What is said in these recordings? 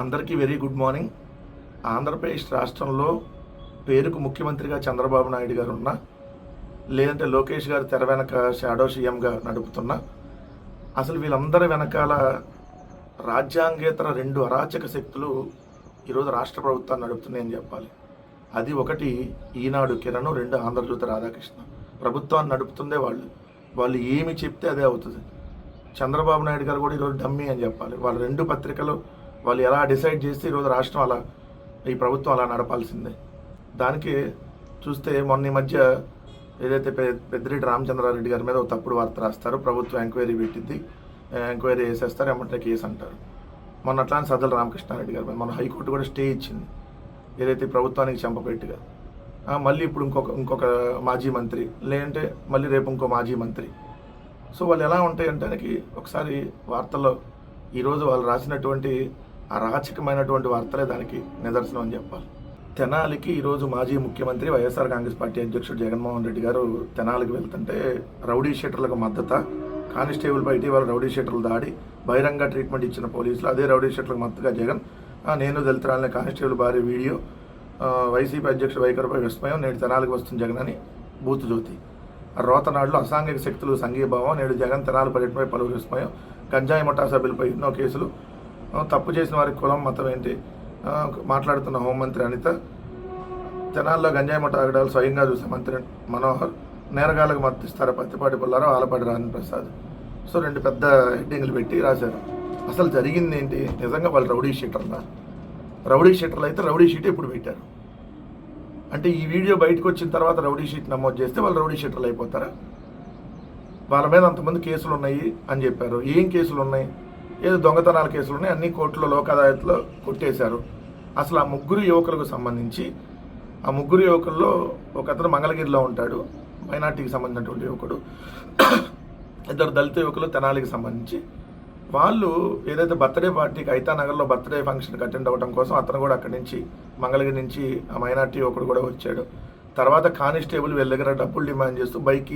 అందరికీ very good morning. Andhra Pradesh రాష్ట్రంలో పేరుకు ముఖ్యమంత్రిగా చంద్రబాబు నాయుడు గారు ఉన్నా లేదంటే లోకేష్ గారు తెర వెనక షాడో సీఎంగా నడుపుతున్నా అసలు వీళ్ళందరి వెనకాల రాజ్యాంగేతర రెండు అరాచక శక్తులు ఈరోజు రాష్ట్ర ప్రభుత్వాన్ని నడుపుతున్నాయని చెప్పాలి. అది ఒకటి ఈనాడు కిరణ్ రెండు ఆంధ్రజ్యోతి రాధాకృష్ణ. ప్రభుత్వాన్ని నడుపుతుందే వాళ్ళు. వాళ్ళు ఏమి చెప్తే అదే అవుతుంది. చంద్రబాబు నాయుడు గారు కూడా ఈరోజు డమ్మీ అని చెప్పాలి. వాళ్ళ రెండు పత్రికలు వాళ్ళు ఎలా డిసైడ్ చేస్తే ఈరోజు రాష్ట్రం అలా ఈ ప్రభుత్వం అలా నడపాల్సిందే. దానికి చూస్తే మొన్న ఈ మధ్య ఏదైతే పె- పెద్దిరెడ్డి రామచంద్రారెడ్డి గారి మీద ఒక తప్పుడు వార్త రాస్తారు. ప్రభుత్వం ఎంక్వైరీ పెట్టింది ఎంక్వైరీ చేసేస్తారు ఏమంటే కేసు అంటారు. మొన్న అట్లాంటి సజ్జల రామకృష్ణారెడ్డి గారి మీద మన హైకోర్టు కూడా స్టే ఇచ్చింది ఏదైతే ప్రభుత్వానికి చెంపపెట్టుగా మళ్ళీ ఇప్పుడు ఇంకొక ఇంకొక మాజీ మంత్రి లేదంటే మళ్ళీ రేపు ఇంకో మాజీ మంత్రి. సో వాళ్ళు ఎలా ఉంటాయంటే ఒకసారి వార్తల్లో ఈరోజు వాళ్ళు రాసినటువంటి అరాచకమైనటువంటి వార్తలే దానికి నిదర్శనం అని చెప్పాలి. తెనాలికి ఈరోజు మాజీ ముఖ్యమంత్రి వైఎస్ఆర్ కాంగ్రెస్ పార్టీ అధ్యక్షుడు జగన్మోహన్ రెడ్డి గారు తెనాలికి వెళ్తుంటే రౌడీ షీటర్లకు మద్దత కానిస్టేబుల్పై ఇటీవల రౌడీ షీటర్లు దాడి బహిరంగ ట్రీట్మెంట్ ఇచ్చిన పోలీసులు అదే రౌడీ షీటర్లకు మద్దతుగా జగన్ నేను దళితురాలనే కానిస్టేబుల్ భారీ వీడియో వైసీపీ అధ్యక్షుడు వైఖరిపై విస్మయం నేడు తెనాలికి వస్తుంది జగన్ అని బూతు జ్యోతి. రోతనాడులో అసాంఘిక శక్తులు సంఘీభావం నేడు జగన్ తెనాలి పర్యటనపై పలువురు విస్మయం గంజాయి ముఠా సభ్యులపై ఎన్నో కేసులు తప్పు చేసిన వారికి కులం మతం ఏంటి? మాట్లాడుతున్న హోంమంత్రి అనిత జనాల్లో గంజాయి మఠ ఆగడాలు స్వయంగా చూసే మంత్రి మనోహర్ నేరగాళ్ళకు మద్దతిస్తారు పత్తిపాటి పుల్లారావు ఆలపాటి రాజన్ ప్రసాద్? సో రెండు పెద్ద హెడ్డింగ్లు పెట్టి రాశారు. అసలు జరిగింది ఏంటి? నిజంగా వాళ్ళు రౌడీ షీటర్లా? రౌడీ షీటర్లు అయితే రౌడీ షీట్ ఎప్పుడు పెట్టారు. అంటే ఈ వీడియో బయటకు వచ్చిన తర్వాత రౌడీ షీట్ నమోదు చేస్తే వాళ్ళు రౌడీ షీటర్లు అయిపోతారా? వాళ్ళ మీద అంతమంది కేసులు ఉన్నాయి అని చెప్పారు. ఏం కేసులు ఉన్నాయి ఏదో దొంగతనాల కేసులు ఉన్నాయి అన్ని కోర్టులో లోక్ అదాలత్లో కొట్టేశారు. అసలు ఆ ముగ్గురు యువకులకు సంబంధించి ఆ ముగ్గురు యువకుల్లో ఒక అతను మంగళగిరిలో ఉంటాడు మైనార్టీకి సంబంధించినటువంటి యువకుడు. ఇద్దరు దళిత యువకులు తెనాలికి సంబంధించి. వాళ్ళు ఏదైతే బర్త్డే పార్టీకి ఐతానగర్లో బర్త్డే ఫంక్షన్కి అటెండ్ అవ్వడం కోసం అతను కూడా అక్కడి నుంచి మంగళగిరి నుంచి ఆ మైనార్టీ ఒకడు కూడా వచ్చాడు. తర్వాత కానిస్టేబుల్ వీళ్ళ దగ్గర డబ్బులు డిమాండ్ చేస్తూ బైక్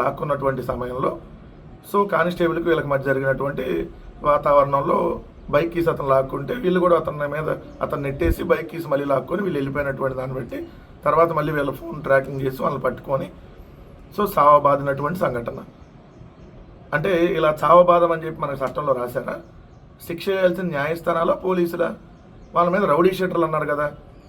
లాక్కున్నటువంటి సమయంలో సో కానిస్టేబుల్కి వీళ్ళకి మధ్య జరిగినటువంటి వాతావరణంలో బైక్ కీస్ అతను లాక్కుంటే వీళ్ళు కూడా అతని మీద అతను నెట్టేసి బైక్ కీస్ మళ్ళీ లాక్కొని వీళ్ళు వెళ్ళిపోయినటువంటి దాన్ని బట్టి తర్వాత మళ్ళీ వీళ్ళ ఫోన్ ట్రాకింగ్ చేసి వాళ్ళని పట్టుకొని సో సావ బాధినటువంటి సంఘటన. అంటే ఇలా చావబాదం అని చెప్పి మనకు చట్టంలో రాశారా? శిక్ష చేయాల్సిన న్యాయస్థానాలా పోలీసులా? వాళ్ళ మీద రౌడీ షీటర్లు అన్నారు కదా.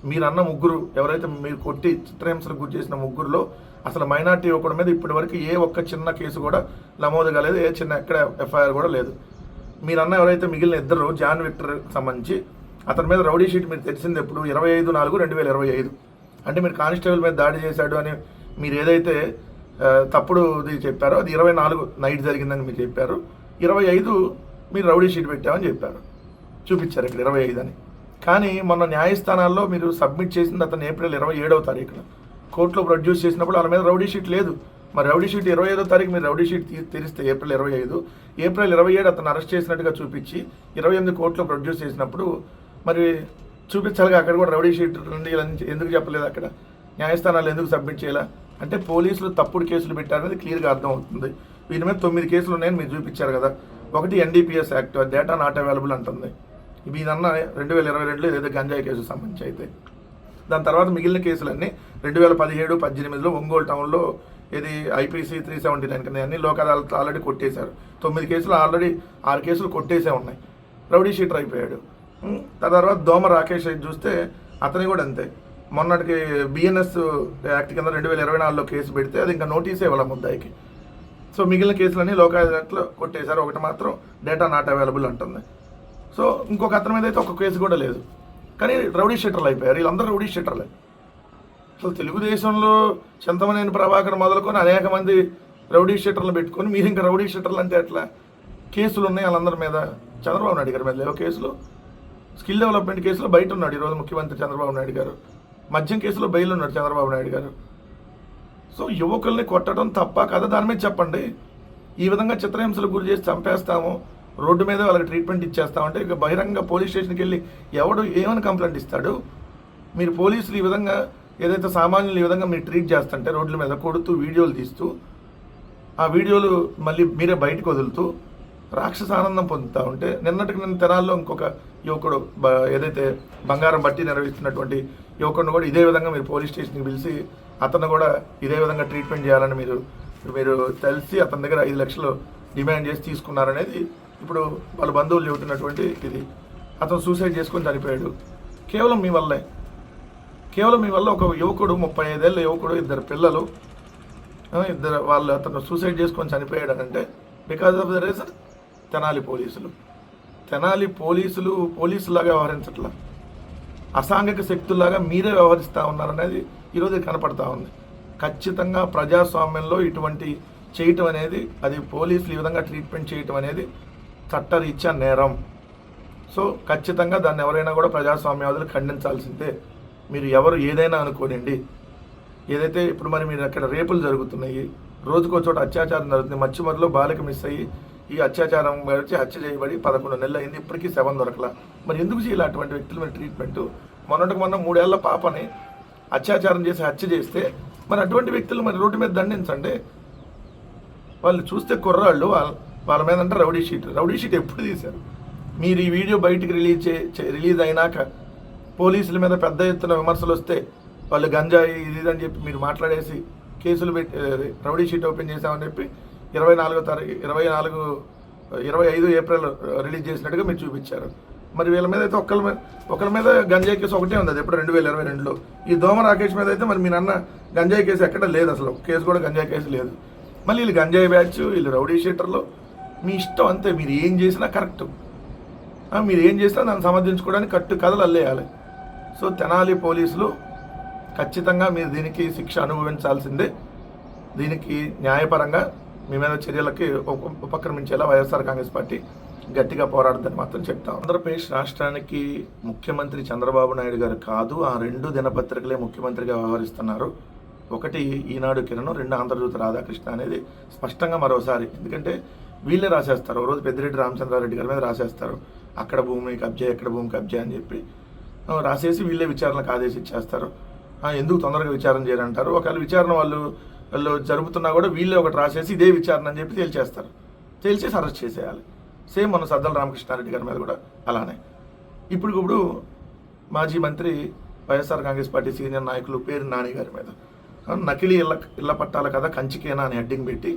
మీరన్న ముగ్గురు ఎవరైతే మీరు కొట్టి చిత్రహింసలకు గురి చేసిన ముగ్గురులో అసలు మైనార్టీ ఒకటి మీద ఇప్పటివరకు ఏ ఒక్క చిన్న కేసు కూడా నమోదు కాలేదు ఏ చిన్న ఎక్కడ ఎఫ్ఐఆర్ కూడా లేదు. మీరు అన్న ఎవరైతే మిగిలిన ఇద్దరు జాన్ విక్టర్ సంబంధించి అతని మీద రౌడీ షీట్ మీరు తెలిసింది ఎప్పుడు? ఇరవై ఐదు నాలుగు రెండు వేల ఇరవై ఐదు. అంటే మీరు కానిస్టేబుల్ మీద దాడి చేశాడు అని మీరు ఏదైతే తప్పుడు ఇది చెప్పారో అది ఇరవై నాలుగు నైట్ జరిగిందని మీరు చెప్పారు. ఇరవై ఐదు మీరు రౌడీ షీట్ పెట్టామని చెప్పారు. చూపించారు ఇక్కడ ఇరవై ఐదు అని. కానీ మొన్న న్యాయస్థానాల్లో మీరు సబ్మిట్ చేసింది అతను ఏప్రిల్ ఇరవై ఏడవ తారీఖున. కోర్టులో ప్రొడ్యూస్ చేసినప్పుడు వాళ్ళ మీద రౌడీ షీట్ లేదు. మరి రౌడీ షీట్ ఇరవై ఐదో తారీఖు మీరు రౌడీ షీట్ తెరిస్తే ఏప్రిల్ ఇరవై ఐదు. ఏప్రిల్ ఇరవై ఏడు అతను అరెస్ట్ చేసినట్టుగా చూపించి ఇరవై ఎనిమిది కోర్టులో ప్రొడ్యూస్ చేసినప్పుడు మరి చూపించాలిగా అక్కడ కూడా రౌడీ షీట్ నుండి ఎందుకు చెప్పలేదు అక్కడ? న్యాయస్థానాలు ఎందుకు సబ్మిట్ చేయాలా? అంటే పోలీసులు తప్పుడు కేసులు పెట్టారనేది క్లియర్గా అర్థమవుతుంది. వీటి మీద తొమ్మిది కేసులు ఉన్నాయని మీరు చూపించారు కదా. ఒకటి NDPS act data not available అంటుంది. మీదన్న రెండు వేల ఇరవై రెండులో ఏదైతే గంజాయి కేసు సంబంధించి అయితే. దాని తర్వాత మిగిలిన కేసులన్నీ రెండు వేల పదిహేడు పద్దెనిమిదిలో ఒంగోలు టౌన్లో ఇది ఐపీసీ త్రీ సెవెంటీ నైన్ కింద అన్ని లోక్ అదాలత్ ఆల్రెడీ కొట్టేశారు. తొమ్మిది కేసులు ఆల్రెడీ ఆరు కేసులు కొట్టేసే ఉన్నాయి. రౌడీ షీటర్ అయిపోయాడు. దాని తర్వాత దోమ రాకేష్ చూస్తే అతని కూడా అంతే. మొన్నటికి బిఎన్ఎస్ యాక్ట్ కింద రెండు వేల ఇరవై నాలుగులో కేసు పెడితే అది ఇంకా నోటీసే ఇవ్వాలి ముద్దాయికి సో మిగిలిన కేసులన్నీ లోకాయుక్తలో కొట్టేశారు. ఒకటి మాత్రం డేటా నాట్ అవైలబుల్ అంటుంది. సో ఇంకొక అతని మీద అయితే ఒక కేసు కూడా లేదు. కానీ రౌడీ షీటర్లు అయిపోయారు. వీళ్ళందరూ రౌడీ షీటర్లే. అసలు తెలుగుదేశంలో చింతమనేని ప్రభాకర్ మొదలుకొని అనేక మంది రౌడీ షీటర్లు పెట్టుకొని మీరు ఇంకా రౌడీ షీటర్లు అంటే అట్లా కేసులు ఉన్నాయి వాళ్ళందరి మీద. చంద్రబాబు నాయుడు గారి మీద లేవు కేసులు? స్కిల్ డెవలప్మెంట్ కేసులో బయట ఉన్నాడు ఈరోజు ముఖ్యమంత్రి చంద్రబాబు నాయుడు గారు. మద్యం కేసులో బెయిల్ ఉన్నాడు చంద్రబాబు నాయుడు గారు. సో యువకుల్ని కొట్టడం తప్ప కదా? దాని మీద చెప్పండి. ఈ విధంగా చిత్రహింసలు గురి చేసి చంపేస్తాము. రోడ్డు మీద వాళ్ళకి ట్రీట్మెంట్ ఇచ్చేస్తామంటే ఇక బహిరంగ పోలీస్ స్టేషన్కి వెళ్ళి ఎవడు ఏమని కంప్లైంట్ ఇస్తాడు? మీరు పోలీసులు ఈ విధంగా ఏదైతే సామాన్యులు ఈ విధంగా మీరు ట్రీట్ చేస్తుంటే రోడ్ల మీద కొడుతూ వీడియోలు తీస్తూ ఆ వీడియోలు మళ్ళీ మీరే బయటకు వదులుతూ రాక్షస ఆనందం పొందుతూ ఉంటే నిన్నటికి నిన్న తెనాల్లో ఇంకొక యువకుడు బ- ఏదైతే బంగారం బట్టి నిర్వహిస్తున్నటువంటి యువకుడిని కూడా ఇదే విధంగా మీరు పోలీస్ స్టేషన్కి పిలిచి అతను కూడా ఇదే విధంగా ట్రీట్మెంట్ చేయాలని మీరు మీరు తెలిసి అతని దగ్గర ఐదు లక్షలు డిమాండ్ చేసి తీసుకున్నారనేది ఇప్పుడు వాళ్ళ బంధువులు చెబుతున్నటువంటి ఇది. అతను సూసైడ్ చేసుకొని చనిపోయాడు. కేవలం మీ వల్లే. కేవలం మీ వల్ల ఒక యువకుడు ముప్పై ఐదేళ్ళ యువకుడు ఇద్దరు పిల్లలు ఇద్దరు వాళ్ళు అతను సూసైడ్ చేసుకొని చనిపోయాడు అంటే because of the reason Tenali పోలీసులు. తెనాలి పోలీసులు పోలీసులాగా వ్యవహరించట్లా. అసాంఘిక శక్తుల్లాగా మీరే వ్యవహరిస్తూ ఉన్నారనేది ఈరోజు కనపడతా ఉంది. ఖచ్చితంగా ప్రజాస్వామ్యంలో ఇటువంటి చేయటం అనేది అది పోలీసులు ఈ విధంగా ట్రీట్మెంట్ చేయటం అనేది చట్టరీత్యా నేరం. సో ఖచ్చితంగా దాన్ని ఎవరైనా కూడా ప్రజాస్వామ్యవాదులు ఖండించాల్సిందే. మీరు ఎవరు ఏదైనా అనుకోనండి ఏదైతే ఇప్పుడు మరి మీరు అక్కడ రేపులు జరుగుతున్నాయి రోజుకో చోట అత్యాచారం జరుగుతుంది మచ్చిమరిలో బాలిక మిస్ అయ్యి ఈ అత్యాచారం వచ్చి హత్య చేయబడి పదకొండు నెలలు అయింది ఇప్పటికీ శవం దొరకలా. మరి ఎందుకు చేయాలి అటువంటి వ్యక్తుల మీద ట్రీట్మెంట్ మొన్నటికి మొన్న మూడేళ్ళ పాపని అత్యాచారం చేసి హత్య చేస్తే మరి అటువంటి వ్యక్తులు మరి రోడ్డు మీద దండించండి. వాళ్ళు చూస్తే కుర్రాళ్ళు వాళ్ళ వాళ్ళ మీద అంటే రౌడీ షీట్. రౌడీ షీట్ ఎప్పుడు తీశారు? మీరు ఈ వీడియో బయటికి రిలీజ్ చే- రిలీజ్ అయినాక పోలీసుల మీద పెద్ద ఎత్తున విమర్శలు వస్తే వాళ్ళు గంజాయి ఇది అని చెప్పి మీరు మాట్లాడేసి కేసులు పెట్టి రౌడీ షీట్ ఓపెన్ చేశామని చెప్పి ఇరవై నాలుగో తారీఖు ఇరవై నాలుగు ఇరవై ఐదు ఏప్రిల్ రిలీజ్ చేసినట్టుగా మీరు చూపించారు. మరి వీళ్ళ మీద అయితే ఒకళ్ళ మీద ఒకళ్ళ మీద గంజాయి కేసు ఒకటే ఉంది అది ఎప్పుడు రెండు వేల ఇరవై రెండులో. ఈ దోమ రాకేష్ మీద అయితే మరి మీ అన్న గంజాయి కేసు ఎక్కడ లేదు అసలు. కేసు కూడా గంజాయి కేసు లేదు. మళ్ళీ వీళ్ళు గంజాయి బ్యాచ్ వీళ్ళు రౌడీ షీటర్లు మీ ఇష్టం అంతే. మీరు ఏం చేసినా కరెక్ట్. మీరు ఏం చేసినా దాన్ని సమర్థించుకోవడానికి కట్టు కథలు అల్లేయాలి. సో తెనాలి పోలీసులు ఖచ్చితంగా మీరు దీనికి శిక్ష అనుభవించాల్సిందే. దీనికి న్యాయపరంగా మీ మీద చర్యలకి ఉపక్రమించేలా వైఎస్ఆర్ కాంగ్రెస్ పార్టీ గట్టిగా పోరాడుతుందని మాత్రం చెప్తాం ఆంధ్రప్రదేశ్ రాష్ట్రానికి ముఖ్యమంత్రి చంద్రబాబు నాయుడు గారు కాదు ఆ రెండు దినపత్రికలే ముఖ్యమంత్రిగా వ్యవహరిస్తున్నారు. ఒకటి ఈనాడు కిరణం రెండు ఆంధ్రజ్యోతి రాధాకృష్ణ అనేది స్పష్టంగా మరోసారి ఎందుకంటే వీళ్ళే రాసేస్తారు. ఓ రోజు పెద్దిరెడ్డి రామచంద్రారెడ్డి గారి మీద రాసేస్తారు. అక్కడ భూమి కబ్జా ఎక్కడ భూమి కబ్జా అని చెప్పి. రాసేసి వీళ్ళే విచారణకు ఆదేశించేస్తారు. ఎందుకు తొందరగా విచారణ చేయాలంటారు ఒకవేళ విచారణ వాళ్ళు వాళ్ళు జరుపుతున్నా కూడా వీళ్ళే ఒకటి రాసేసి ఇదే విచారణ అని చెప్పి తేల్చేస్తారు. తేల్చేసి అరెస్ట్ చేసేయాలి. సేమ్ మన సద్దల రామకృష్ణారెడ్డి గారి మీద కూడా అలానే. ఇప్పుడు ఇప్పుడు మాజీ మంత్రి వైఎస్ఆర్ కాంగ్రెస్ పార్టీ సీనియర్ నాయకులు పేరు నాని గారి మీద. నకిలీ ఇళ్ళ ఇళ్ళ పట్టాల కదా కంచికేనా అని హెడ్డింగ్ పెట్టి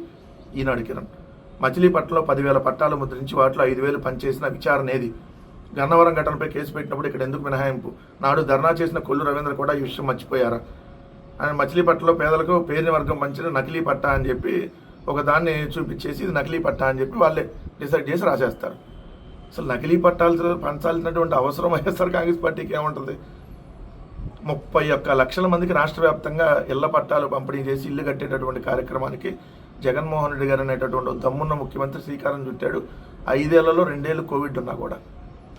ఈనాడు కిరణ్. మచిలీపట్నంలో పదివేల పట్టాలు ముద్రించి వాటిలో ఐదు వేలు పనిచేసిన విచారణ ఏది? గన్నవరం ఘటనపై కేసు పెట్టినప్పుడు ఇక్కడ ఎందుకు మినహాయింపు? నాడు ధర్నా చేసిన కొల్లు రవీంద్ర కూడా ఈ విషయం మర్చిపోయారా? ఆయన మచిలీపట్నలో పేదలకు పేరుని వర్గం పంచిన నకిలీ పట్టా అని చెప్పి ఒక దాన్ని చూపించేసి ఇది నకిలీ పట్టా అని చెప్పి వాళ్ళే డిసైడ్ చేసి రాసేస్తారు. అసలు నకిలీ పట్టాల్సిన పంచాల్సినటువంటి అవసరం వైఎస్ఆర్ కాంగ్రెస్ పార్టీకి ఏముంటుంది? ముప్పై ఒక్క లక్షల మందికి రాష్ట్ర వ్యాప్తంగా ఇళ్ళ పట్టాలు పంపిణీ చేసి ఇల్లు కట్టేటటువంటి కార్యక్రమానికి జగన్మోహన్ రెడ్డి గారు అనేటటువంటి దమ్మున్న ముఖ్యమంత్రి శ్రీకారం చుట్టాడు. ఐదేళ్ళలో రెండేళ్ళు కోవిడ్ ఉన్నా కూడా.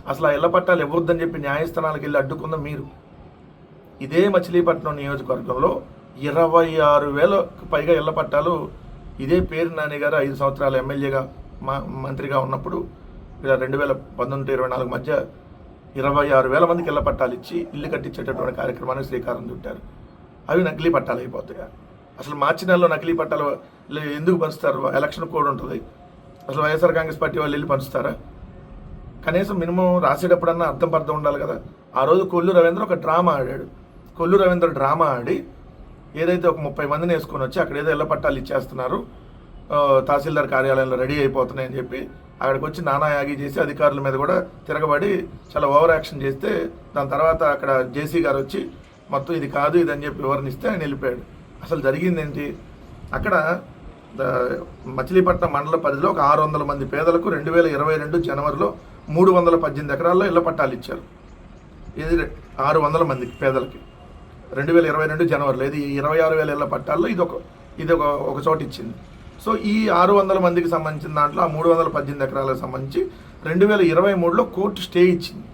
అసలు ఆ ఇళ్ళ పట్టాలు ఇవ్వద్దని చెప్పి న్యాయస్థానాలకు వెళ్ళి అడ్డుకున్న మీరు. ఇదే మచిలీపట్నం నియోజకవర్గంలో ఇరవై ఆరు వేలకు పైగా ఇళ్ళ పట్టాలు ఇదే పేరు నాని గారు ఐదు సంవత్సరాలు ఎమ్మెల్యేగా మా మంత్రిగా ఉన్నప్పుడు ఇలా రెండు వేల పంతొమ్మిది ఇరవై నాలుగు మధ్య ఇరవై ఆరు వేల మందికి ఇళ్ళ పట్టాలు ఇచ్చి ఇల్లు కట్టించేటటువంటి కార్యక్రమానికి శ్రీకారం చుట్టారు. అవి నకిలీ పట్టాలు అయిపోతాయి? అసలు మార్చి నెలలో నకిలీ పట్టాలు ఎందుకు పంచుతారు? ఎలక్షన్ కోడ్ ఉంటుంది. అసలు వైఎస్ఆర్ కాంగ్రెస్ పార్టీ వాళ్ళు వెళ్ళి పంచుతారా? కనీసం మినిమం రాసేటప్పుడన్నా అర్థం పర్థం ఉండాలి కదా. ఆ రోజు కొల్లు రవీంద్ర ఒక డ్రామా ఆడాడు. కొల్లు రవీంద్ర డ్రామా ఆడి ఏదైతే ఒక ముప్పై మందిని వేసుకొని వచ్చి అక్కడ ఏదో ఇళ్ళ పట్టాలు ఇచ్చేస్తున్నారు తహసీల్దార్ కార్యాలయంలో రెడీ అయిపోతున్నాయని చెప్పి అక్కడికి వచ్చి నానా యాగి చేసి అధికారుల మీద కూడా తిరగబడి చాలా ఓవర్ యాక్షన్ చేస్తే దాని తర్వాత అక్కడ జేసీ గారు వచ్చి మొత్తం ఇది కాదు ఇది అని చెప్పి వివరణిస్తే ఆయన వెళ్ళిపోయాడు. అసలు జరిగింది ఏంటి? అక్కడ మచిలీపట్నం మండల పరిధిలో ఒక ఆరు వందల మంది పేదలకు రెండు వేల ఇరవై రెండు జనవరిలో మూడు వందల పద్దెనిమిది ఎకరాల్లో ఇళ్ళ పట్టాలు ఇచ్చారు. ఇది ఆరు వందల మందికి పేదలకి. రెండు వేల ఇరవై రెండు జనవరిలో ఇది ఇరవై ఆరు వేల ఇళ్ళ పట్టాల్లో ఇది ఒక ఇది ఒక ఒక చోట ఇచ్చింది. సో ఈ ఆరు వందల మందికి సంబంధించిన దాంట్లో ఆ మూడు వందల పద్దెనిమిది ఎకరాలకు సంబంధించి రెండు వేల ఇరవై మూడులో కోర్టు స్టే ఇచ్చింది.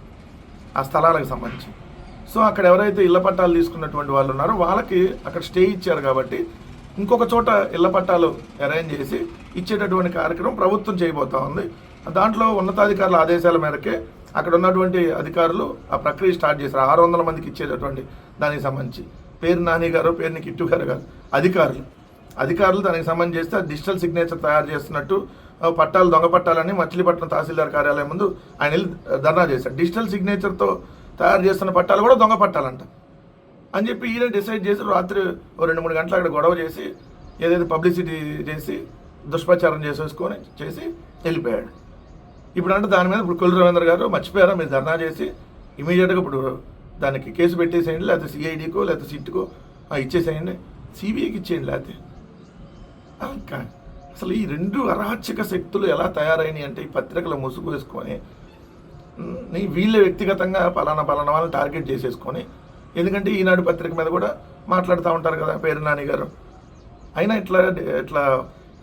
ఆ స్థలాలకు సంబంధించి. సో అక్కడ ఎవరైతే ఇళ్ళ పట్టాలు తీసుకున్నటువంటి వాళ్ళు ఉన్నారో వాళ్ళకి అక్కడ స్టే ఇచ్చారు కాబట్టి ఇంకొక చోట ఇళ్ళ పట్టాలు అరేంజ్ చేసి ఇచ్చేటటువంటి కార్యక్రమం ప్రభుత్వం చేయబోతా ఉంది. దాంట్లో ఉన్నతాధికారుల ఆదేశాల మేరకే అక్కడ ఉన్నటువంటి అధికారులు ఆ ప్రక్రియ స్టార్ట్ చేశారు. ఆరు వందల మందికి ఇచ్చేటటువంటి దానికి సంబంధించి. పేరు నాని గారు పేరుని కిట్టు గారు కాదు అధికారులు. అధికారులు దానికి సంబంధించి చేస్తే డిజిటల్ సిగ్నేచర్ తయారు చేస్తున్నట్టు పట్టాలు దొంగ పట్టాలని మచిలీపట్నం తహసీల్దార్ కార్యాలయం ముందు ఆయన వెళ్ళి ధర్నా చేశాడు డిజిటల్ సిగ్నేచర్తో తయారు చేస్తున్న పట్టాలు కూడా దొంగ పట్టాలంట. అని చెప్పి ఈయన డిసైడ్ చేసి రాత్రి ఓ రెండు మూడు గంటలు అక్కడ గొడవ చేసి ఏదైతే పబ్లిసిటీ చేసి దుష్ప్రచారం చేసేసుకొని చేసి వెళ్ళిపోయాడు. ఇప్పుడు అంటే దాని మీద ఇప్పుడు కొల్లు రవీంద్ర గారు మర్చిపోయారా? మీరు ధర్నా చేసి ఇమీడియట్గా ఇప్పుడు దానికి కేసు పెట్టేసేయండి లేకపోతే సిఐడికో లేకపోతే సిట్కో ఇచ్చేసేయండి. సిబిఐకి ఇచ్చేయండి లేకపోతే. ఇంకా అసలు ఈ రెండు అరాచక శక్తులు ఎలా తయారైనాయి అంటే ఈ పత్రికల ముసుగు వేసుకొని నీ వీళ్ళే వ్యక్తిగతంగా పలానా పలానా వాళ్ళని టార్గెట్ చేసేసుకొని ఎందుకంటే ఈనాడు పత్రిక మీద కూడా మాట్లాడుతూ ఉంటారు కదా పేరు నాని గారు. అయినా ఇట్లా ఇట్లా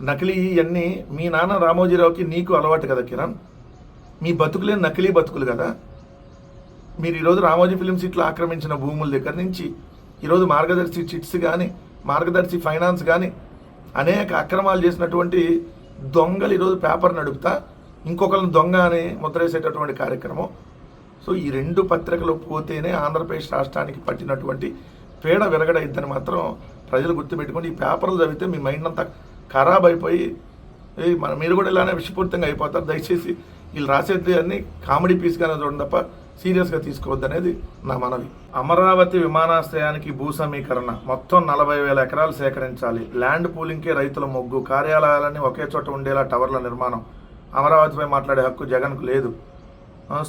నకిలీ ఇవన్నీ మీ నాన్న రామోజీరావుకి నీకు అలవాటు కదా కిరణ్? మీ బతుకులే నకిలీ బతుకులు కదా? మీరు ఈరోజు రామోజీ ఫిలిం సిటీలో ఆక్రమించిన భూముల దగ్గర నుంచి ఈరోజు మార్గదర్శి చిట్స్ కానీ మార్గదర్శి ఫైనాన్స్ కానీ అనేక అక్రమాలు చేసినటువంటి దొంగలు ఈరోజు పేపర్ నడుపుతా ఇంకొకరిని దొంగ అని ముద్రేసేటటువంటి కార్యక్రమం. సో ఈ రెండు పత్రికలు పోతేనే ఆంధ్రప్రదేశ్ రాష్ట్రానికి పట్టినటువంటి పేడ విరగడైద్దని మాత్రం ప్రజలు గుర్తుపెట్టుకుని ఈ పేపర్లు చదివితే మీ మైండ్ అంతా ఖరాబ్ అయిపోయి మన మీరు కూడా ఇలానే విషపూరితంగా అయిపోతారు. దయచేసి వీళ్ళు రాసేది అన్ని కామెడీ పీస్గానే చూడండి తప్ప సీరియస్గా తీసుకోవద్దు అనేది నా మనవి. అమరావతి విమానాశ్రయానికి భూ సమీకరణ. మొత్తం నలభై వేల ఎకరాలు సేకరించాలి. ల్యాండ్ పూలింగ్కే రైతుల మొగ్గు. కార్యాలయాలన్నీ ఒకే చోట ఉండేలా టవర్ల నిర్మాణం. అమరావతిపై మాట్లాడే హక్కు జగన్కు లేదు.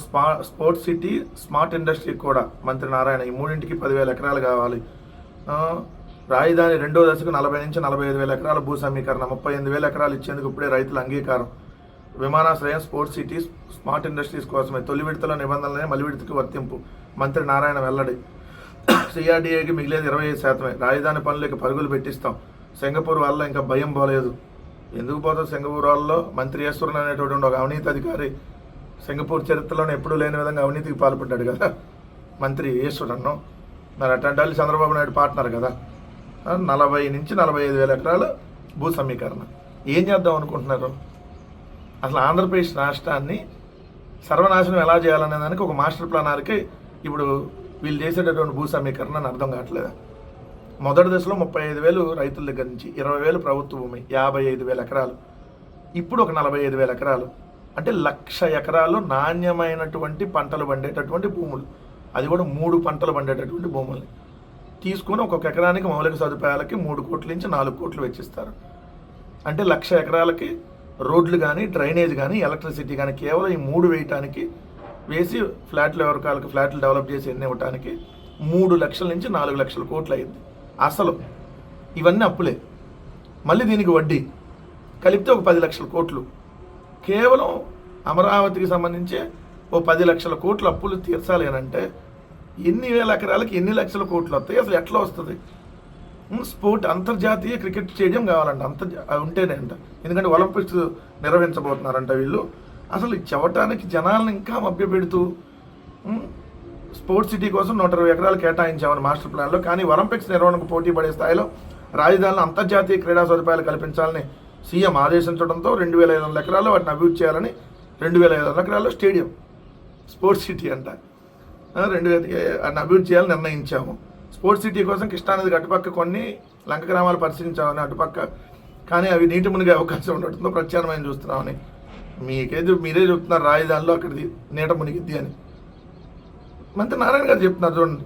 Spa sports city smart industry కూడా. మంత్రి నారాయణ ఈ మూడింటికి పదివేల ఎకరాలు కావాలి. రాజధాని రెండో దశకు నలభై నుంచి నలభై ఐదు వేల ఎకరాల భూ సమీకరణ. ముప్పై ఎనిమిది వేల ఎకరాలు ఇచ్చేందుకు ఇప్పుడే రైతుల అంగీకారం. విమానాశ్రయం స్పోర్ట్స్ సిటీస్ స్మార్ట్ ఇండస్ట్రీస్ కోసమే. తొలి విడతల నిబంధనలనే మలి విడతకు వర్తింపు. మంత్రి నారాయణ వెల్లడి. సిఆర్డీఏకి మిగిలేదు ఇరవై ఐదు శాతమే. రాజధాని పనులకి పరుగులు పెట్టిస్తాం. సింగపూర్ వల్ల ఇంకా భయం పోలేదు. ఎందుకు పోతుంది సింగపూర్ వాళ్ళలో? మంత్రి ఈశ్వరన్ అనేటువంటి ఒక అవినీతి అధికారి సింగపూర్ చరిత్రలోనే ఎప్పుడూ లేని విధంగా అవినీతికి పాల్పడ్డాడు కదా. మంత్రి ఈశ్వరన్ను మరి అట్లాంటి వాళ్ళు చంద్రబాబు నాయుడు పార్ట్నర్ కదా. నలభై నుంచి నలభై ఐదు వేల ఎకరాలు భూ సమీకరణ ఏం చేద్దాం అనుకుంటున్నారు? అసలు ఆంధ్రప్రదేశ్ రాష్ట్రాన్ని సర్వనాశనం ఎలా చేయాలనే దానికి ఒక మాస్టర్ ప్లానర్కి ఇప్పుడు వీళ్ళు చేసేటటువంటి భూ సమీకరణ అని అర్థం కావట్లేదు? మొదటి దశలో ముప్పై ఐదు వేలు రైతుల దగ్గర నుంచి ఇరవై వేలు ప్రభుత్వ భూమి యాభై ఐదు వేల ఎకరాలు. ఇప్పుడు ఒక నలభై ఐదు వేల ఎకరాలు. అంటే లక్ష ఎకరాలు నాణ్యమైనటువంటి పంటలు పండేటటువంటి భూములు. అది కూడా మూడు పంటలు పండేటటువంటి భూముల్ని. తీసుకొని ఒక్కొక్క ఎకరానికి మౌలిక సదుపాయాలకి మూడు కోట్ల నుంచి నాలుగు కోట్లు వెచ్చిస్తారు. అంటే లక్ష ఎకరాలకి రోడ్లు కానీ డ్రైనేజ్ కానీ ఎలక్ట్రిసిటీ కానీ కేవలం ఈ మూడు వేయటానికి వేసి ఫ్లాట్లు ఎవరికాలకు ఫ్లాట్లు డెవలప్ చేసి ఎన్ని ఇవ్వటానికి మూడు లక్షల నుంచి నాలుగు లక్షల కోట్లు అయింది అసలు ఇవన్నీ అప్పులే. మళ్ళీ దీనికి వడ్డీ. కలిపితే ఒక పది లక్షల కోట్లు. కేవలం అమరావతికి సంబంధించి ఓ పది లక్షల కోట్లు అప్పులు తీర్చాలి అని అంటే ఎన్ని వేల ఎకరాలకి ఎన్ని లక్షల కోట్లు వస్తాయి? అసలు ఎట్లా వస్తుంది? స్పోర్ట్ అంతర్జాతీయ క్రికెట్ స్టేడియం కావాలంట అంతర్జా ఉంటేనే అంట. ఎందుకంటే ఒలింపిక్స్ నిర్వహించబోతున్నారంట వీళ్ళు. అసలు చెవటానికి జనాలను ఇంకా మభ్యపెడుతూ స్పోర్ట్స్ సిటీ కోసం నూట ఇరవై ఎకరాలు కేటాయించామని మాస్టర్ ప్లాన్లో. కానీ ఒలింపిక్స్ నిర్వహణకు పోటీ పడే స్థాయిలో రాజధానిలో అంతర్జాతీయ క్రీడా సదుపాయాలు కల్పించాలని సీఎం ఆదేశించడంతో రెండు వేల ఐదు వందల ఎకరాల్లో వాటిని అభివృద్ధి చేయాలని రెండు వేల ఐదు వందల ఎకరాల్లో స్టేడియం స్పోర్ట్స్ సిటీ అంట. రెండు వేల అభివృద్ధి చేయాలని నిర్ణయించాము. స్పోర్ట్స్ సిటీ కోసం కృష్ణానది అటుపక్క కొన్ని లంక గ్రామాలు పరిశీలించామని అటుపక్క. కానీ అవి నీటి మునిగే అవకాశం ఉండటంతో ప్రత్యామ్నాయం చూస్తున్నామని. మీకేది మీరే చెప్తున్నారు రాజధానిలో అక్కడిది నీట మునిగిద్ది అని. మంత్రి నారాయణ గారు చెప్తున్నారు చూడండి.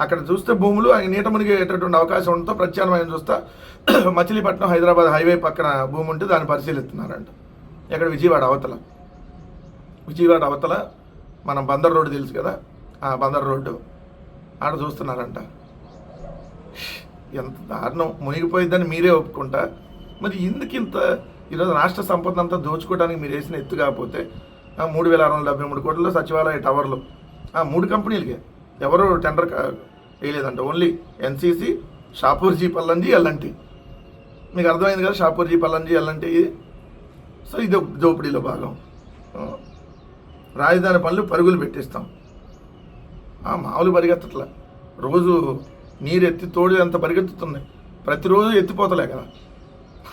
అక్కడ చూస్తే భూములు ఆయన నీట మునిగేటటువంటి అవకాశం ఉండటంతో ప్రత్యామ్నాయం చూస్తా. మచిలీపట్నం హైదరాబాద్ హైవే పక్కన భూమి ఉంటే దాన్ని పరిశీలిస్తున్నారంట. ఇక్కడ విజయవాడ అవతల. విజయవాడ అవతల మనం బందర్ రోడ్డు తెలుసు కదా? ఆ బందర్ రోడ్డు. ఆడ చూస్తున్నారంట. ఎంత దారుణం. మునిగిపోయిందని మీరే ఒప్పుకుంటా. మరి ఎందుకు ఇంత ఈరోజు రాష్ట్ర సంపద అంతా దోచుకోవడానికి మీరు వేసిన ఎత్తు కాకపోతే ఆ మూడు వేల ఆరు వందల డెబ్బై మూడు కోట్ల సచివాలయ టవర్లు ఆ మూడు కంపెనీలకే. ఎవరు tender వేయలేదంట. Only NCC Shapoorji Pallonji L and T. మీకు అర్థమైంది కదా షాపూర్జీ పల్లంజీ ఎల్ఎన్టీ సో ఇది దోపిడీలో భాగం. రాజధాని పనులు పరుగులు పెట్టిస్తాం. మామూలు పరిగెత్తట్ల. రోజు నీరు ఎత్తి తోడు ఎంత పరిగెత్తుతున్నాయి? ప్రతిరోజు ఎత్తిపోతలే కదా.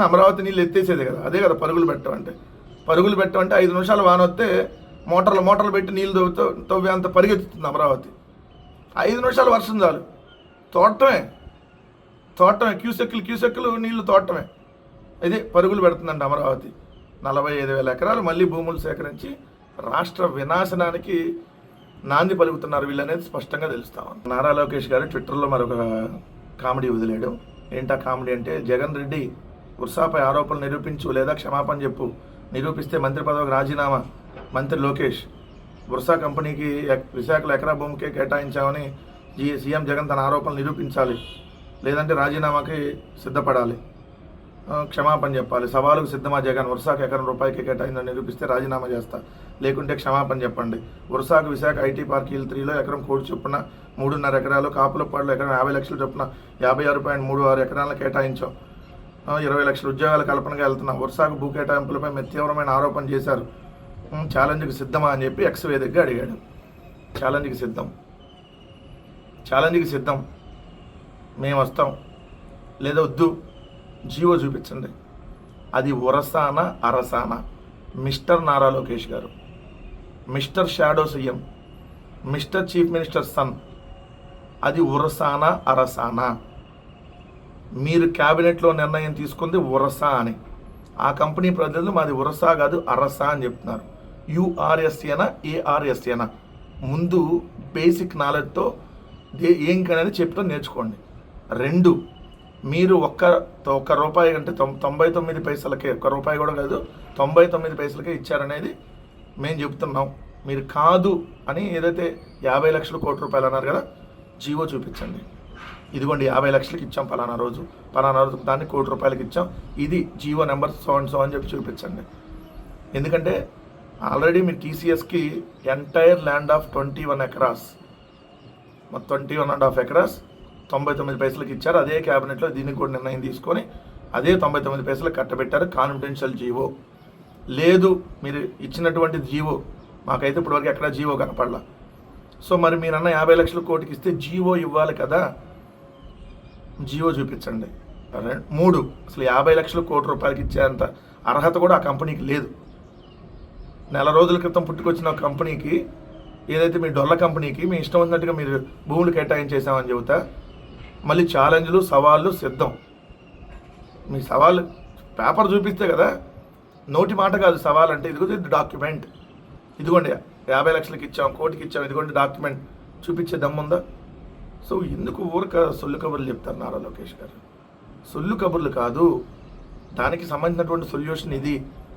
అమరావతి నీళ్ళు ఎత్తేసేది కదా. అదే కదా పరుగులు పెట్టమంటే పరుగులు పెట్టమంటే ఐదు నిమిషాలు వాన వస్తే మోటార్లు మోటార్లు పెట్టి నీళ్ళు తవ్వుతో తవ్వే అంత పరిగెత్తుతుంది అమరావతి. ఐదు నిమిషాలు వర్షం చాలు. తోటమే. తోటమే. క్యూసెక్కులు క్యూసెక్కులు నీళ్ళు తోటమే. అదే పరుగులు పెడుతుందండి అమరావతి. నలభై ఐదు వేల ఎకరాలు మళ్ళీ భూములు సేకరించి రాష్ట్ర వినాశనానికి నాంది పలుకుతున్నారు వీళ్ళనేది స్పష్టంగా తెలుస్తాం నారా లోకేష్ గారు ట్విట్టర్లో మరొక కామెడీ వదిలేడు ఏంటా కామెడీ అంటే జగన్ రెడ్డి ఉర్సాపై ఆరోపణలు నిరూపించు లేదా క్షమాపణ చెప్పు నిరూపిస్తే మంత్రి పదవికి రాజీనామా మంత్రి లోకేష్. బుర్సా కంపెనీకి ఎక్- విశాఖలో ఎకరా భూమికే కేటాయించామని జీ సీఎం జగన్ తన ఆరోపణలు నిరూపించాలి లేదంటే రాజీనామాకి సిద్ధపడాలి. క్షమాపణ చెప్పాలి. సవాలుకు సిద్ధమా జగన్? వరుసాకు ఎకరం రూపాయికి కేటాయిందని నిరూపిస్తే రాజీనామా చేస్తా. లేకుంటే క్షమాపణ చెప్పండి. వరుసాకు విశాఖ ఐటీ పార్క్ హిల్ త్రీలో ఎకరం కోటి చొప్పున మూడున్నర ఎకరాలు కాపులపాడులో ఎకరం యాభై లక్షల చొప్పున యాభై ఆరు పాయింట్ మూడు ఆరు ఎకరాలను కేటాయించాం. ఇరవై లక్షల ఉద్యోగాల కల్పనగా వెళ్తున్నాం. వరుసాకు భూ కేటాయింపులపై మీరు తీవ్రమైన ఆరోపణ చేశారు. ఛాలెంజ్కి సిద్ధమా అని చెప్పి ఎక్స్ వేదికగా అడిగాడు. ఛాలెంజ్కి సిద్ధం. ఛాలెంజ్కి సిద్ధం. మేము వస్తాం లేదా వద్దు. జీవో చూపించండి. అది ఉరసాన అరసాన. Mister Nara Lokesh garu. Mister shadow CM. Mister chief minister son. అది ఉరసాన అరసాన. మీరు క్యాబినెట్లో నిర్ణయం తీసుకుంది ఉరసా అని. ఆ కంపెనీ ప్రజలు మాది ఉరసా కాదు అరసా అని చెప్తున్నారు. యుఆర్ఎస్ఏనా ఏఆర్ఎస్ఏనా ముందు బేసిక్ నాలెడ్జ్తో ఏం కానీ చెప్పడం నేర్చుకోండి. రెండు మీరు ఒక్క ఒక్క రూపాయి అంటే తొంభై తొమ్మిది పైసలకే ఒక్క రూపాయి కూడా కాదు తొంభై తొమ్మిది పైసలకే ఇచ్చారనేది మేము చెప్తున్నాం మీరు కాదు అని ఏదైతే యాభై లక్షల కోటి రూపాయలు అన్నారు కదా జీవో చూపించండి. ఇదిగోండి యాభై లక్షలకి ఇచ్చాం పలానా రోజు. పలానా రోజు దాన్ని కోటి రూపాయలకి ఇచ్చాం. ఇది GO number so and so అని చెప్పి చూపించండి. ఎందుకంటే ఆల్రెడీ మీరు టీసీఎస్కి entire land of twenty one acres. Twenty one and half acres. తొంభై తొమ్మిది పైసలకు ఇచ్చారు. అదే క్యాబినెట్లో దీనికి కూడా నిర్ణయం తీసుకొని అదే తొంభై తొమ్మిది పైసలు కట్టబెట్టారు కాన్ఫిడెన్షియల్ జీవో. లేదు మీరు ఇచ్చినటువంటి జీవో మాకైతే ఇప్పటివరకు ఎక్కడ జీవో కనపడలా. సో మరి మీరన్న యాభై లక్షల కోటికి ఇస్తే జీవో ఇవ్వాలి కదా? జియో చూపించండి. మూడు అసలు యాభై లక్షల కోటి రూపాయలకి ఇచ్చేంత అర్హత కూడా ఆ కంపెనీకి లేదు. నెల రోజుల క్రితం పుట్టుకొచ్చిన ఒక కంపెనీకి ఏదైతే మీ డొల్ల కంపెనీకి మీ ఇష్టం ఉన్నట్టుగా మీరు భూములు కేటాయించేసామని చెబుతా మళ్ళీ ఛాలెంజ్లు సవాళ్ళు సిద్ధం. మీ సవాల్ పేపర్ చూపిస్తే కదా నోటి మాట కాదు సవాల్ అంటే ఇదిగో ఇది డాక్యుమెంట్. ఇదిగోండి యాభై లక్షలకి ఇచ్చాం కోటికి ఇచ్చాం ఇదిగోండి డాక్యుమెంట్. చూపించే దమ్ముందా? సో ఎందుకు ఊరక సొల్లు కబుర్లు చెప్తారు నారా లోకేష్ గారు? సొల్లు కబుర్లు కాదు దానికి సంబంధించినటువంటి సొల్యూషన్ ఇది.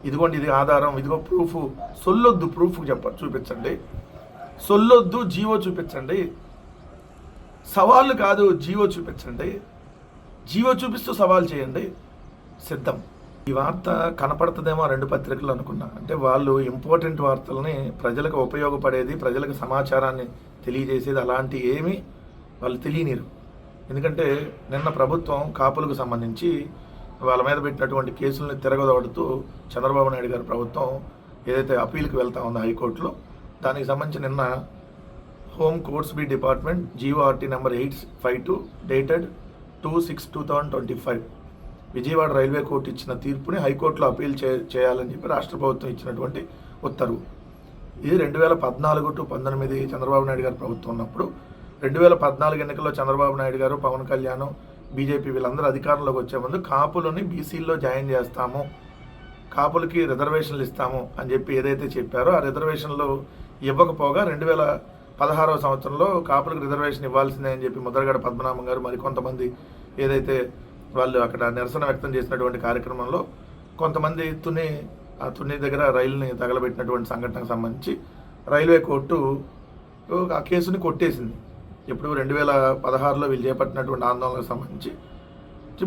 ఇదిగోండి ఇది ఆధారం ఇదిగో ప్రూఫ్. సొల్లొద్దు ప్రూఫ్ చెప్ప చూపించండి. సొల్లొద్దు జీవో చూపించండి. సవాళ్ళు కాదు జీవో చూపించండి. జీవో చూపిస్తూ సవాల్ చేయండి. సిద్ధం. ఈ వార్త కనపడుతుందేమో రెండు పత్రికలు అనుకున్నా. అంటే వాళ్ళు ఇంపార్టెంట్ వార్తల్ని ప్రజలకు ఉపయోగపడేది ప్రజలకు సమాచారాన్ని తెలియజేసేది అలాంటి ఏమీ వాళ్ళు తెలియనిరు. ఎందుకంటే నిన్న ప్రభుత్వం కాపులకు సంబంధించి వాళ్ళ మీద పెట్టినటువంటి కేసులను తిరగదోడుతూ చంద్రబాబు నాయుడు గారి ప్రభుత్వం ఏదైతే అప్పీల్కి వెళ్తా ఉందో హైకోర్టులో దానికి సంబంధించి నిన్న home courts B department GO RT number eight five two dated two six two thousand twenty five. Vijayawada railway court ఇచ్చిన తీర్పుని హైకోర్టులో అపీల్ చే చేయాలని చెప్పి రాష్ట్ర ప్రభుత్వం ఇచ్చినటువంటి ఉత్తర్వు. ఇది రెండు వేల పద్నాలుగు టు పంతొమ్మిది చంద్రబాబు నాయుడు గారు ప్రభుత్వం ఉన్నప్పుడు రెండు వేల పద్నాలుగు ఎన్నికల్లో చంద్రబాబు నాయుడు గారు పవన్ కళ్యాణ్ బీజేపీ వీళ్ళందరూ అధికారంలోకి వచ్చే ముందు కాపులని బీసీల్లో జాయిన్ చేస్తాము కాపులకి రిజర్వేషన్లు ఇస్తాము అని చెప్పి ఏదైతే చెప్పారో ఆ రిజర్వేషన్లు ఇవ్వకపోగా రెండు వేల పదహారవ సంవత్సరంలో కాపులకు రిజర్వేషన్ ఇవ్వాల్సిందే అని చెప్పి ముద్రగడ పద్మనాభం గారు మరికొంతమంది ఏదైతే వాళ్ళు అక్కడ నిరసన వ్యక్తం చేసినటువంటి కార్యక్రమంలో కొంతమంది తుని ఆ తుని దగ్గర రైలుని తగలబెట్టినటువంటి సంఘటనకు సంబంధించి రైల్వే కోర్టు ఆ కేసుని కొట్టేసింది. ఇప్పుడు రెండు వేల పదహారులో వీళ్ళు చేపట్టినటువంటి ఆందోళనకు సంబంధించి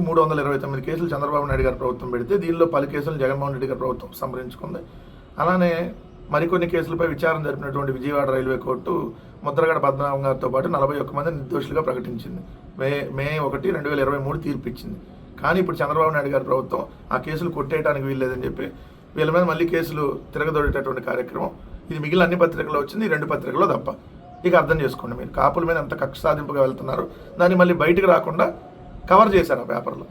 మూడు వందల ఇరవై తొమ్మిది కేసులు చంద్రబాబు నాయుడు గారి ప్రభుత్వం పెడితే దీనిలో పలు కేసులు జగన్మోహన్ రెడ్డి గారి ప్రభుత్వం సంప్రదించుకుంది. అలానే మరికొన్ని కేసులపై విచారణ జరిపినటువంటి విజయవాడ రైల్వే కోర్టు ముద్రగడ పద్మనాభం గారితో పాటు నలభై ఒక్క మంది నిర్దోషులుగా ప్రకటించింది. మే మే ఒకటి రెండు వేల ఇరవై మూడు తీర్పు ఇచ్చింది కానీ ఇప్పుడు చంద్రబాబు నాయుడు గారి ప్రభుత్వం ఆ కేసులు కొట్టేయడానికి వీల్లేదని చెప్పి వీళ్ళ మీద మళ్ళీ కేసులు తిరగదొడేటటువంటి కార్యక్రమం. ఇది మిగిలిన అన్ని పత్రికల్లో వచ్చింది ఈ రెండు పత్రికల్లో తప్ప. ఇక అర్థం చేసుకోండి మీరు. కాపుల మీద ఎంత కక్ష సాధింపుగా వెళ్తున్నారు దాన్ని మళ్ళీ బయటకు రాకుండా కవర్ చేశారు ఆ పేపర్లో.